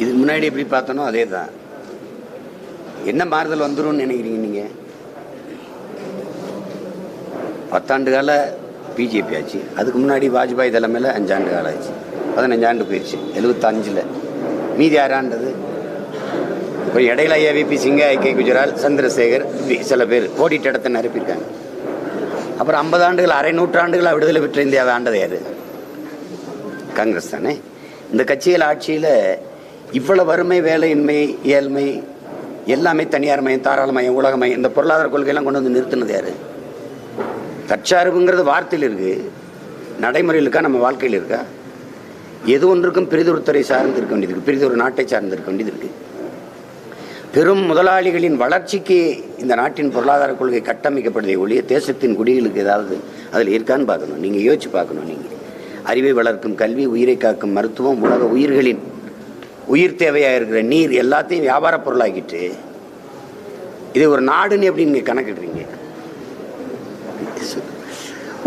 இதுக்கு முன்னாடி எப்படி பார்த்தனோ அதே தான் என்ன மாறுதல் வந்துடும் நினைக்கிறீங்க நீங்கள் பத்தாண்டு கால பிஜேபி ஆச்சு. அதுக்கு முன்னாடி வாஜ்பாய் தலைமையில் அஞ்சாண்டு காலம் ஆச்சு. பதினஞ்சாண்டு போயிடுச்சு எழுபத்தஞ்சில் மீதி யாராண்டது இப்போ இடையில ஏவிபி சிங்கா கே குஜரால் சந்திரசேகர் சில பேர் ஓடிட்ட இடத்த நிரப்பியிருக்காங்க. அப்புறம் ஐம்பது ஆண்டுகள் அரை நூற்றாண்டுகளாக விடுதலை பெற்ற இந்தியாவை ஆண்டது யார் காங்கிரஸ் தானே? இந்த கட்சிகள் ஆட்சியில் இவ்வளவு வறுமை வேலையின்மை ஏழ்மை எல்லாமே தனியார் மயம் தாராளமயம் உலகமயம் இந்த பொருளாதார கொள்கையெல்லாம் கொண்டு வந்து நிறுத்தினது யாரு? தற்சார்புங்கிறது வார்த்தையில் இருக்கு. நடைமுறையில் இருக்கா? நம்ம வாழ்க்கையில் இருக்கா? எது ஒன்றுக்கும் பிரிதொரு துறை சார்ந்து இருக்க வேண்டியது இருக்கு. பிரிதொரு நாட்டை சார்ந்து இருக்க வேண்டியது இருக்கு. பெரும் முதலாளிகளின் வளர்ச்சிக்கு இந்த நாட்டின் பொருளாதார கொள்கை கட்டமைக்கப்படுதே ஒழிய தேசத்தின் குடிகளுக்கு ஏதாவது அதில் இருக்கான்னு பார்க்கணும். நீங்கள் யோசிச்சு பார்க்கணும் நீங்கள் அறிவை வளர்க்கும் கல்வி உயிரை காக்கும் மருத்துவம் உலக உயிர்களின் உயிர் தேவையாக இருக்கிற நீர் எல்லாத்தையும் வியாபார பொருளாக்கிட்டு இது ஒரு நாடுன்னு எப்படி நீங்கள் கணக்கிடுறீங்க?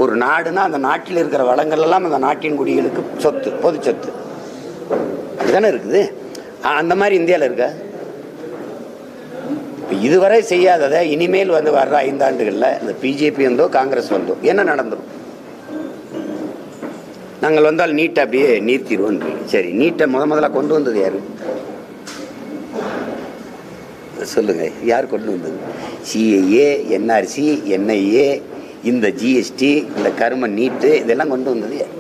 ஒரு நாடுனா அந்த நாட்டில் இருக்கிற வளங்கள் எல்லாம் அந்த நாட்டின் குடிகளுக்கு சொத்து பொது சொத்து. இதுதானே இருக்குது? அந்த மாதிரி இந்தியாவில் இருக்கா? இதுவரை செய்யாததை இனிமேல் வந்து வர்ற ஐந்தாண்டுகளில் இந்த பிஜேபி வந்தோ காங்கிரஸ் வந்தோ என்ன நடந்துடும் நாங்கள் வந்தால் நீட்டை அப்படியே நீர்த்திடுவோம் சரி நீட்டை முத முதல்ல கொண்டு வந்தது யார்? சொல்லுங்க யார் கொண்டு வந்தது? சிஏஏ என்ஆர்சி என்ஐஏ இந்த ஜிஎஸ்டி இந்த கரும நீட்டு இதெல்லாம் கொண்டு வந்தது யார்?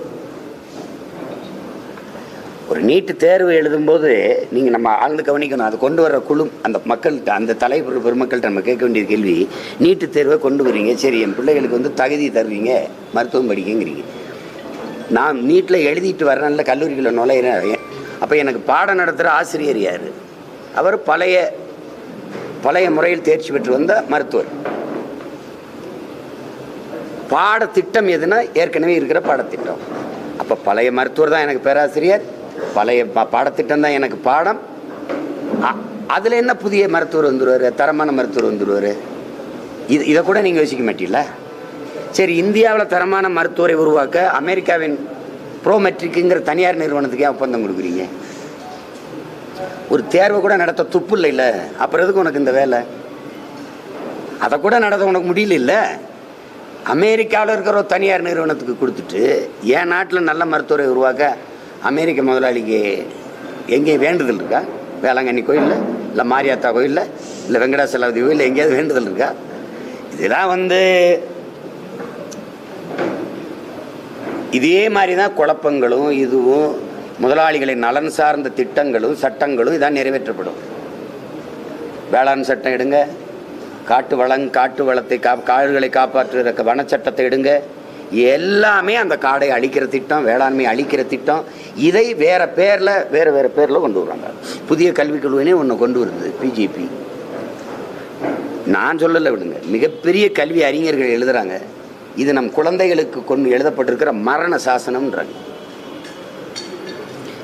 ஒரு நீட்டு தேர்வு எழுதும்போது நீங்கள் நம்ம ஆழ்ந்து கவனிக்கணும். அது கொண்டு வர்ற குழு அந்த மக்கள்கிட்ட அந்த தலைவர் பெருமக்கள்கிட்ட நம்ம கேட்க வேண்டிய கேள்வி நீட்டு தேர்வை கொண்டு வரீங்க சரி என் பிள்ளைகளுக்கு வந்து தகுதி தருவீங்க மருத்துவம் படிக்கங்கிறீங்க. நான் நீட்டில் எழுதிட்டு வரேன்ல கல்லூரிகளில் நுழையிறேன் அப்போ எனக்கு பாடம் நடத்துகிற ஆசிரியர் யார்? அவர் பழைய பழைய முறையில் தேர்ச்சி பெற்று வந்த மருத்துவர். பாடத்திட்டம் எதுனா ஏற்கனவே இருக்கிற பாடத்திட்டம். அப்போ பழைய மருத்துவர் தான் எனக்கு பேராசிரியர். பழைய பா- பாடத்திட்டம் தான் எனக்கு பாடம். அதில் என்ன புதிய மருத்துவர் வந்துடுவார் தரமான மருத்துவர் வந்துடுவார் இது இதை கூட நீங்கள் யோசிக்க மாட்டீங்களா? சரி இந்தியாவில் தரமான மருத்துவரை உருவாக்க அமெரிக்காவின் ப்ரோமெட்ரிக்குங்கிற தனியார் நிறுவனத்துக்கு ஒப்பந்தம் கொடுக்குறீங்க? ஒரு தேர்வை கூட நடத்த துப்பு இல்லை இல்லை. அப்புறம் எதுக்கு உனக்கு இந்த வேலை? அதை கூட நடத்த உனக்கு முடியல இல்லை. அமெரிக்காவில் இருக்கிற ஒரு தனியார் நிறுவனத்துக்கு கொடுத்துட்டு என் நாட்டில் நல்ல மருத்துவரை உருவாக்க அமெரிக்க முதலாளிக்கு எங்கேயும் வேண்டுதல் இருக்கா? வேளாங்கண்ணி கோயிலில்? இல்லை மாரியாத்தா கோயிலில்? இல்லை வெங்கடாசலாவதி கோயில் எங்கேயாவது வேண்டுதல் இருக்கா? இதெல்லாம் வந்து இதே மாதிரி தான் குழப்பங்களும் இதுவும் முதலாளிகளின் நலன் சார்ந்த திட்டங்களும் சட்டங்களும் இதான் நிறைவேற்றப்படும். வேளாண் சட்டம் எடுங்க. காட்டு வளங் காட்டு வளத்தை கா காடுகளை காப்பாற்றுகிற வனச்சட்டத்தை எடுங்க. எல்லாமே அந்த காடை அழிக்கிற திட்டம் வேளாண்மை அழிக்கிற திட்டம் இதை வேற பேரில் வேறு வேறு பேரில் கொண்டு வர்றாங்க. புதிய கல்விக் குழுவினே ஒன்று கொண்டு வருது பிஜேபி நான் சொல்லலை விடுங்க. மிகப்பெரிய கல்வி அறிஞர்கள் எழுதுறாங்க. இது நம் குழந்தைகளுக்கு கொண்டு எழுதப்பட்டிருக்கிற மரண சாசனம்ன்றாங்க.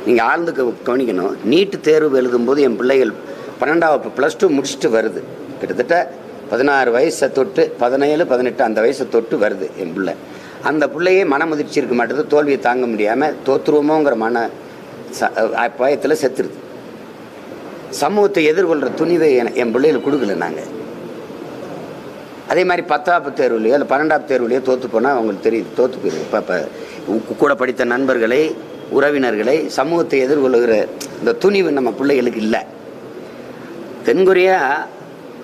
நீங்கள் ஆழ்ந்து கவனிக்கணும். நீட்டு தேர்வு எழுதும்போது என் பிள்ளைகள் பன்னெண்டாவது ப்ளஸ் டூ முடிச்சுட்டு வருது. கிட்டத்தட்ட பதினாறு வயசை தொட்டு பதினேழு பதினெட்டு அந்த வயசை தொட்டு வருது என் பிள்ளை. அந்த பிள்ளையே மனமுதிர்ச்சி இருக்க மாட்டேது தோல்வியை தாங்க முடியாமல் தோற்றுருவோமோங்கிற மன ச பயத்தில் செத்துருது. சமூகத்தை எதிர்கொள்கிற துணிவை என் பிள்ளைகளுக்கு கொடுக்கல நாங்கள் அதே மாதிரி பத்தாவது தேர்வுலையோ இல்லை பன்னெண்டாவது தேர்வுலையோ தோற்று போனால் அவங்களுக்கு தெரியுது தோற்று போயிடுது இப்போ இப்போ கூட படித்த நண்பர்களை உறவினர்களை சமூகத்தை எதிர்கொள்ளுகிற இந்த துணிவு நம்ம பிள்ளைகளுக்கு இல்லை. தென்கொரியா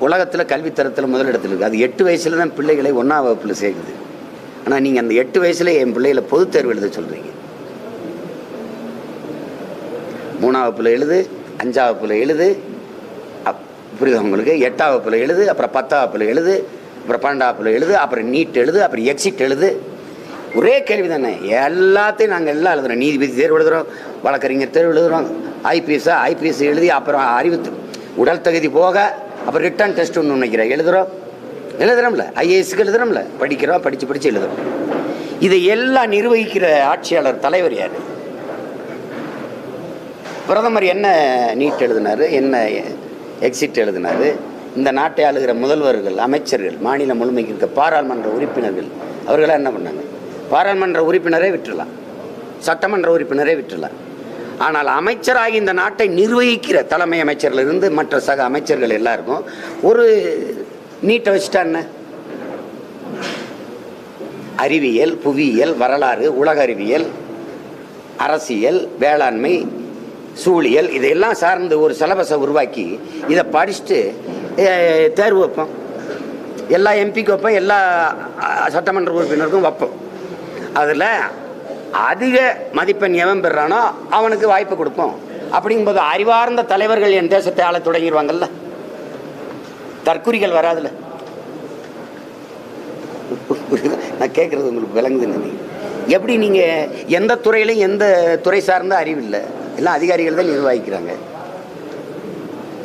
உலகத்தில் கல்வித்தரத்தில் முதலிடத்தில் இருக்குது அது எட்டு வயசில் தான் பிள்ளைகளை ஒன்றாம் வகுப்பில் சேர்க்குது. ஆனால் நீங்கள் அந்த எட்டு வயசுல என் பிள்ளைகளை பொது தேர்வு எழுத சொல்கிறீங்க மூணாம் வகுப்பில் எழுது அஞ்சாம் வகுப்பில் எழுது அப் உங்களுக்கு? எட்டாம் வகுப்பில் எழுது அப்புறம் பத்தாம் வகுப்பில் எழுது அப்புறம் எழுது அப்புறம் நீட் எழுது அப்புறம் எக்ஸிட் எழுது. ஒரே கேள்வி தானே எல்லாத்தையும் நாங்கள் எல்லாம் எழுதுறோம். நீதிபதி தேர்வு எழுதுகிறோம் வழக்கறிஞர் தேர்வு எழுதுகிறோம் ஐபிஎஸ்ஸா ஐபிஎஸ் எழுதி அப்புறம் அறிவு உடல் தகுதி போக அப்புறம் ரிட்டர்ன் டெஸ்ட் ஒன்று நினைக்கிறேன். எழுதுகிறோம் எழுதுகிறோம்ல ஐஏஎஸ்க்கு எழுதுகிறோம்ல படிக்கிறோம் படித்து படித்து எழுதுகிறோம் இதை எல்லாம் நிர்வகிக்கிற ஆட்சியாளர் தலைவர் யார்? பிரதமர் என்ன நீட் எழுதினாரு? என்ன எக்ஸிட் எழுதினாரு? இந்த நாட்டை ஆளுகிற முதல்வர்கள் அமைச்சர்கள் மாநிலம் முழுமைக்கு இருக்க பாராளுமன்ற உறுப்பினர்கள் அவர்களாக என்ன பண்ணாங்க? பாராளுமன்ற உறுப்பினரே விட்டுடலாம். சட்டமன்ற உறுப்பினரே விட்டுடலாம். ஆனால் அமைச்சராகி இந்த நாட்டை நிர்வகிக்கிற தலைமை அமைச்சர்லேருந்து மற்ற சக அமைச்சர்கள் எல்லாருக்கும் ஒரு நீட்டை வச்சுட்டான்னு அறிவியல் புவியியல் வரலாறு உலக அறிவியல் அரசியல் வேளாண்மை சூழியல் இதையெல்லாம் சார்ந்து ஒரு சிலபஸை உருவாக்கி இதை படிச்சுட்டு தேர்வு வைப்போம். எல்லா எம்பிக்கு வைப்போம் எல்லா சட்டமன்ற உறுப்பினருக்கும் வைப்போம். அதில் அதிக மதிப்பெண் எவன் பெறானோ அவனுக்கு வாய்ப்பு கொடுப்போம். அப்படிங்கும்போது அறிவார்ந்த தலைவர்கள் என் தேசத்தை ஆள தொடங்கிடுவாங்கல்ல தற்குறிகள் வராதுல்ல நான் கேட்குறது உங்களுக்கு விளங்குதுன்னு நினைக்கிறேன். எப்படி நீங்கள் எந்த துறையிலையும் எந்த துறை சார்ந்த அறிவு இல்லை? எல்லாம் அதிகாரிகள் தான் நிர்வகிக்கிறாங்க.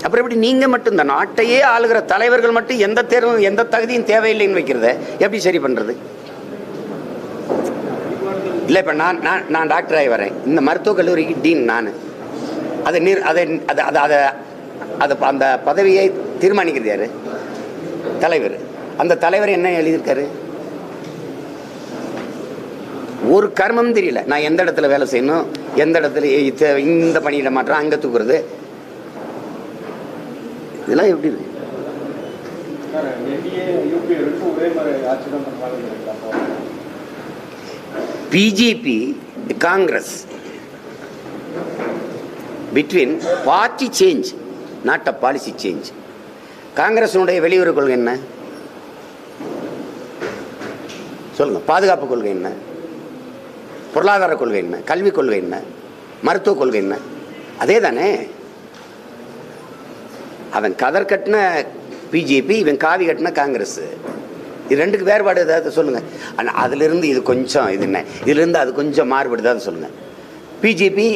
அப்புறம் எப்படி நீங்கள் மட்டும் இந்த நாட்டையே ஆளுகிற தலைவர்கள் மட்டும் எந்த தேர்வும் எந்த தகுதியும் தேவையில்லைன்னு வைக்கிறத எப்படி சரி பண்ணுறது இல்லை இப்போ நான் நான் நான் டாக்டராகி வரேன். இந்த மருத்துவக் கல்லூரிக்கு டீன் நான். அதை நீர் அதை அதை அதை அதை அதை அந்த பதவியை தீர்மானிக்கிறது யார்? தலைவர். அந்த தலைவர் என்ன எழுதியிருக்காரு? ஒரு கர்மம் தெரியல. நான் எந்த இடத்துல வேலை செய்யணும்? எந்த இடத்துல இந்த பணியிட மாற்றம் அங்கே தூக்குறது இதெல்லாம் எப்படி இருக்கு சார் என்டிஏ யூபிஏ ரெண்டும் ஒரே மாதிரி ஆட்சி இதெல்லாம் எப்படி BJP Congress between party change not a policy change காங்கிரஸினுடைய வெளியுறவு கொள்கை என்ன? சொல்லுங்க பாதுகாப்பு கொள்கை என்ன? பொருளாதார கொள்கை என்ன? கல்விக் கொள்கை என்ன? மருத்துவ கொள்கை என்ன? அதே தானே அவன் கதர் கட்டின பிஜேபி இவன் காவி கட்டின காங்கிரஸ். இது ரெண்டுக்கு வேறுபாடு ஏதாவது சொல்லுங்க. ஆனால் அதிலிருந்து இது கொஞ்சம் இது என்ன? இதுலேருந்து அது கொஞ்சம் மாறுபடுது அதை சொல்லுங்க. பிஜேபி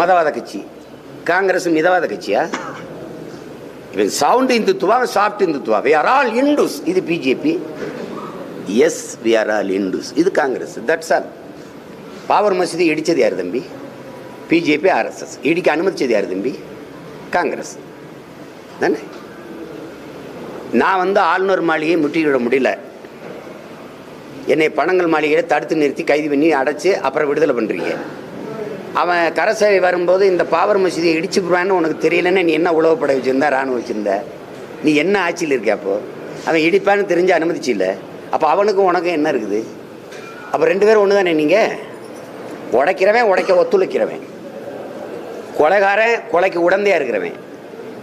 மதவாத கட்சி காங்கிரஸ் மிதவாத கட்சியா? இவன் sound Hindutva soft Hindutva we are all Hindus இது BJP. Yes we are all Hindus இது காங்கிரஸ். தட்ஸ் ஆல் பாவர் மசூதி இடிச்சது யார் தம்பி? பிஜேபி ஆர்எஸ்எஸ் இடிக்க அனுமதிச்சது யார் தம்பி? காங்கிரஸ். தானே? நான் வந்து ஆளுநர் மாளிகையை முற்றுகிட முடியல. என்னை பணங்கள் மாளிகையை தடுத்து நிறுத்தி கைது பண்ணி அடைச்சி அப்புறம் விடுதலை பண்ணுறீங்க அவன் கரசேவை வரும்போது இந்த பாவர் மசூதியை இடிச்சு உனக்கு தெரியலன்னு நீ என்ன உழவுப்படை வச்சுருந்தா ராணுவம் வச்சுருந்த? நீ என்ன ஆட்சியில் இருக்க அப்போ? அவன் இடிப்பான்னு தெரிஞ்சு அனுமதிச்சு இல்லை. அப்போ அவனுக்கும் உனக்கும் என்ன இருக்குது? அப்போ ரெண்டு பேரும் ஒன்று தானே நீங்கள் உடைக்கிறவன் உடைக்க ஒத்துழைக்கிறவன். கொலைகாரன் கொலைக்கு உடந்தையா இருக்கிறவன்.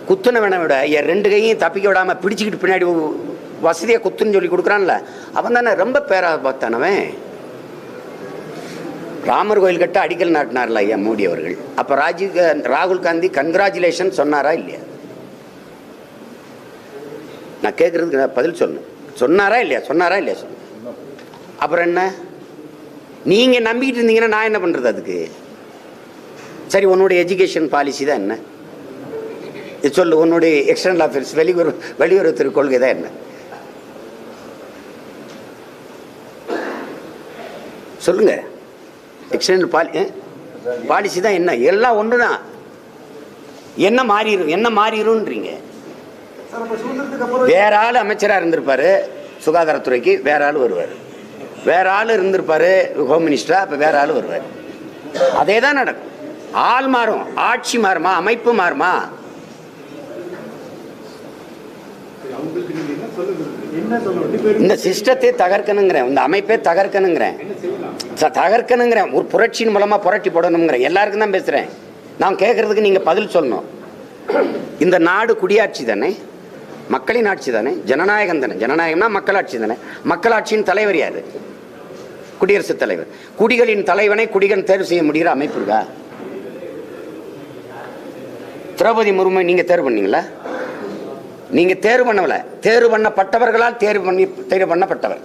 குத்துனவனை விட. என் ரெண்டு கையும் தப்பிக்க விடாமல் பிடிச்சிக்கிட்டு பின்னாடி வசதியாக குத்துன்னு சொல்லி கொடுக்குறான்ல அவன் தானே ரொம்ப பேரா பார்த்தானவன் ராமர் கோயில் கட்ட அடிக்கல் நாட்டினார்ல ஐயா மோடி அவர்கள். அப்போ ராஜீவ் ராகுல் காந்தி கன்கிராச்சுலேஷன் சொன்னாரா இல்லையா? நான் கேட்குறதுக்கு நான் பதில் சொன்னேன் சொன்னாரா இல்லையா? சொன்னாரா இல்லையா? சொல்லு அப்புறம் என்ன? நீங்கள் நம்பிக்கிட்டு இருந்தீங்கன்னா நான் என்ன பண்ணுறது அதுக்கு? சரி உன்னோட எஜுகேஷன் பாலிசி தான் என்ன? சொல்லு உன்னுடைய எக்ஸ்டர்னல் அஃபேர்ஸ் வெளியுறவு வெளியுறவுத்துறை கொள்கை தான் என்ன? சொல்லுங்க. எக்ஸ்டர்னல் பாலி பாலிசி தான் என்ன? எல்லாம் ஒன்று தான் என்ன மாறிடும் என்ன? மாறிடும்ன்றீங்க வேற ஆள் அமைச்சராக இருந்திருப்பாரு சுகாதாரத்துறைக்கு வேற ஆள் வருவார். வேற ஆள் இருந்திருப்பாரு ஹோம் மினிஸ்டரா அப்போ வேற ஆள் வருவார். அதே தான் நடக்கும். ஆள் மாறும் ஆட்சி மாறுமா அமைப்பு மாறுமா அவங்களுக்கு நீங்க என்ன சொல்லுங்க என்ன சொல்லணும் ரெண்டு பேரும் இந்த சிஸ்டத்தை தகர்க்கணுங்கிறேன். இந்த அமைப்பே தகர்க்கணுங்கிறேன். தகர்க்கணுங்கிறேன். ஒரு புரட்சியின் மூலமா புரட்டி போடணுங்கிறேன் எல்லாருக்கும் தான் பேசுறேன். நான் கேட்கறதுக்கு நீங்க பதில் சொல்லணும். இந்த நாடு குடியாட்சி தானே? மக்களின் ஆட்சி தானே? ஜனநாயகம் தானே? ஜனநாயகம்னா மக்களாட்சி தானே? மக்களாட்சியின் தலைவர் யாரு? குடியரசுத் தலைவர். குடிகளின் தலைவனை குடிகள் தேர்வு செய்ய முடிகிற அமைப்பு இருக்கா? திரௌபதி முர்மு நீங்க தேர்வு பண்ணீங்களா? நீங்க தேர்வு பண்ணல தேர்வு பண்ணப்பட்டவர்களால் தேர்வு பண்ணி தேர்வு பண்ணப்பட்டவர்.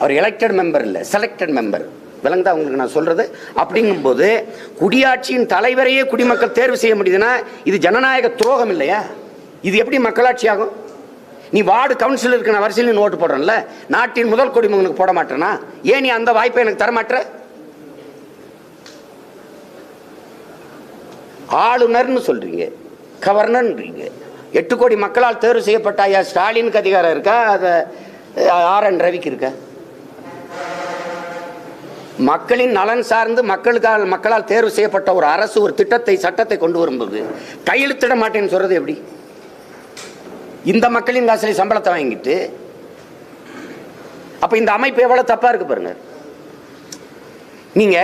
அவர் எலெக்டட் மெம்பர் இல்லை செலக்டட் மெம்பர் விளங்குதா உங்களுக்கு நான் சொல்றது? அப்படிங்கும்போது குடியாட்சியின் தலைவரையே குடிமக்கள் தேர்வு செய்ய முடியுதுன்னா இது ஜனநாயக துரோகம் இல்லையா? இது எப்படி மக்களாட்சி ஆகும்? நீ வார்டு கவுன்சிலருக்கு நான் வரிசையில் நீ ஓட்டு போடுறேன்ல நாட்டின் முதல் குடிமகனுக்கு போட மாட்டேனா? ஏன் நீ அந்த வாய்ப்பை எனக்கு தரமாட்ட ஆளுநர்னு சொல்றீங்க. கவர்னர்ன்றீங்க. எட்டு கோடி மக்களால் தேர்வு செய்யப்பட்ட ஐயா ஸ்டாலினுக்கு அதிகாரம் இருக்கா? அதை ஆர் என் ரவிக்கு இருக்கா? மக்களின் நலன் சார்ந்து மக்களுக்கால் மக்களால் தேர்வு செய்யப்பட்ட ஒரு அரசு ஒரு திட்டத்தை சட்டத்தை கொண்டு வரும்போது கையெழுத்திட மாட்டேன்னு சொல்றது எப்படி? இந்த மக்களின் காசுல சம்பளத்தை வாங்கிட்டு அப்ப இந்த அமைப்பு எவ்வளவு தப்பா இருக்கு பாருங்க. நீங்க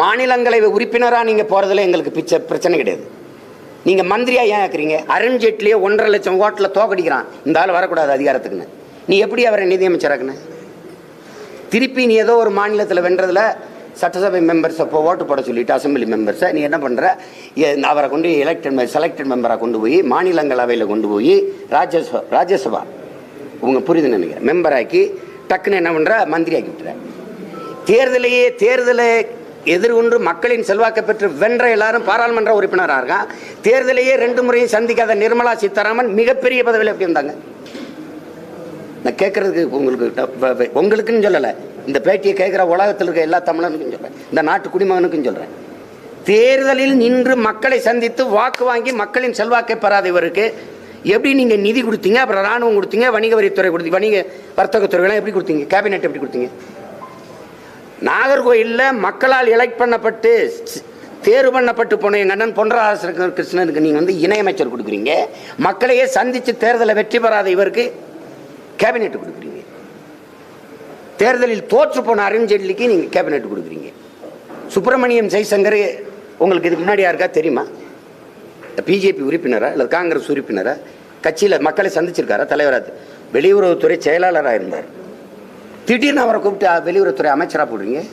மாநிலங்களவை உறுப்பினரா நீங்க போறதுல எங்களுக்கு பிச்சை பிரச்சனை கிடையாது. நீங்க மந்திரியா ஏன் ஆக்குறீங்க? அருண் ஜேட்லியே ஒன்றரை லட்சம் ஓட்டில் தோக்கடிக்கிறான். இந்த ஆள் வரக்கூடாது அதிகாரத்துக்குன்னு. நீ எப்படி அவரை நிதியமைச்சராக்குன திருப்பி நீ ஏதோ ஒரு மாநிலத்தில் வென்றதில் சட்டசபை மெம்பர்ஸை இப்போ ஓட்டு போட சொல்லிட்டு அசம்பிளி மெம்பர்ஸை நீ என்ன பண்ணுற அவரை கொண்டு எலெக்டட் செலக்டட் மெம்பராக கொண்டு போய் மாநிலங்களவையில் கொண்டு போய் ராஜ்யசபா ராஜ்யசபா. உங்க புரியுது நினைக்கிறேன். மெம்பராக்கி டக்குன்னு என்ன பண்ணுற மந்திரியாக்கி விட்டுற. தேர்தலையே தேர்தலை எதிர்கொண்டு மக்களின் செல்வாக்கை பெற்று வென்ற எல்லாரும் பாராளுமன்ற உறுப்பினராக இருக்கான் தேர்தலையே ரெண்டு முறையும் சந்திக்காத நிர்மலா சீதாராமன் மிகப்பெரிய பதவியில் எப்படி இருந்தாங்க? நான் கேட்கறதுக்கு உங்களுக்கு உங்களுக்குன்னு சொல்லலை. இந்த பேட்டியை கேட்குற உலகத்தில் இருக்க எல்லா தமிழனுக்கும் சொல்கிறேன் இந்த நாட்டு குடிமகனுக்கும் சொல்கிறேன் தேர்தலில் நின்று மக்களை சந்தித்து வாக்கு வாங்கி மக்களின் செல்வாக்கை பெறாத இவருக்கு எப்படி நீங்கள் நிதி கொடுத்தீங்க? அப்புறம் ராணுவம் கொடுத்தீங்க? வணிக வரித்துறை கொடுத்தீங்க? வணிக வர்த்தகத்துறைலாம் எப்படி கொடுத்தீங்க? கேபினெட் எப்படி கொடுத்தீங்க? நாகர்கோயிலில் மக்களால் எலெக்ட் பண்ணப்பட்டு தேர்வு பண்ணப்பட்டு போன எங்கள் அண்ணன் பொன்ராச கிருஷ்ணனுக்கு நீங்கள் வந்து இணையமைச்சர் கொடுக்குறீங்க. மக்களையே சந்தித்து தேர்தலை வெற்றி பெறாத இவருக்கு கேபினெட் கொடுக்குறீங்க. தேர்தலில் தோற்று போன அருண்ஜேட்லிக்கு நீங்கள் கேபினெட் கொடுக்குறீங்க. சுப்பிரமணியம் ஜெய்சங்கர் உங்களுக்கு இதுக்கு முன்னாடி யாருக்கா தெரியுமா? பிஜேபி உறுப்பினரா இல்லை காங்கிரஸ் உறுப்பினரா? கட்சியில் மக்களை சந்திச்சிருக்காரா? தலைவராக வெளியுறவுத்துறை செயலாளராக இருந்தார். திடீர்னு அவரை கூப்பிட்டு வெளியுறவுத்துறை அமைச்சராக போடுறீங்க?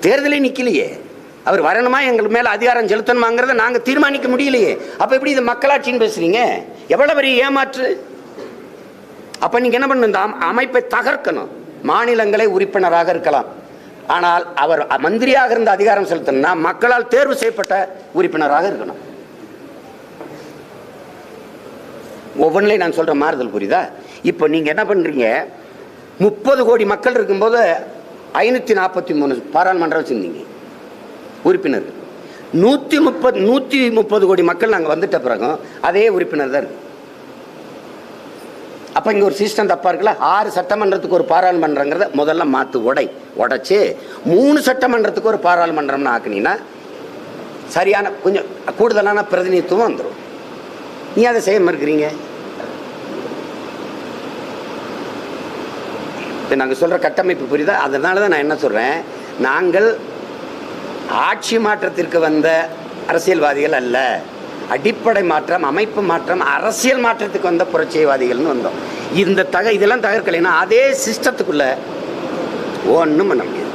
தேர்தலே நிற்கலையே அவர் வரணுமா? எங்கள் மேலே அதிகாரம் செலுத்தணுமாங்கிறத நாங்கள் தீர்மானிக்க முடியலையே. அப்போ எப்படி இது மக்களாட்சின்னு பேசுறீங்க? எவ்வளோ பெரிய ஏமாற்று? அப்போ நீங்கள் என்ன பண்ணணும்? இந்த அம்- அமைப்பை தகர்க்கணும். மாநிலங்களை உறுப்பினராக இருக்கலாம். ஆனால் அவர் மந்திரியாக இருந்த அதிகாரம் செலுத்தணும்னா மக்களால் தேர்வு செய்யப்பட்ட உறுப்பினராக இருக்கணும். ஒவ்வொன்றிலையும் நான் சொல்கிற மாறுதல் புரியுதா? இப்போ நீங்கள் என்ன பண்ணுறீங்க முப்பது கோடி மக்கள் இருக்கும்போது ஐநூற்றி நாற்பத்தி மூணு பாராளுமன்றம் வச்சுருந்தீங்க. உறுப்பினர்கள். நூற்றி முப்பது நூற்றி முப்பது கோடி மக்கள் நாங்கள் வந்துட்ட பிறகும் அதே உறுப்பினர் தான் இருக்கு. அப்போ இங்கே ஒரு சிஸ்டம் தப்பாக இருக்குல்ல? ஆறு சட்டமன்றத்துக்கு ஒரு பாராளுமன்றங்கிறத முதல்ல மாற்று உடை. உடைச்சி மூணு சட்டமன்றத்துக்கு ஒரு பாராளுமன்றம்னு ஆக்குனீங்கன்னா சரியான கொஞ்சம் கூடுதலான பிரதிநிதித்துவம் வந்துடும் நீ அதை செய்ய மறுக்கிறீங்க இப்போ நாங்கள் சொல்கிற கட்டமைப்பு புரியுதா? அதனால தான் நான் என்ன சொல்கிறேன் நாங்கள் ஆட்சி மாற்றத்திற்கு வந்த அரசியல்வாதிகள் அல்ல. அடிப்படை மாற்றம் அமைப்பு மாற்றம் அரசியல் மாற்றத்துக்கு வந்த புரட்சியவாதிகள்னு வந்தோம். இந்த தக இதெல்லாம் தகர்க்கலைன்னா அதே சிஸ்டத்துக்குள்ளே ஒன்றும் பண்ண முடியாது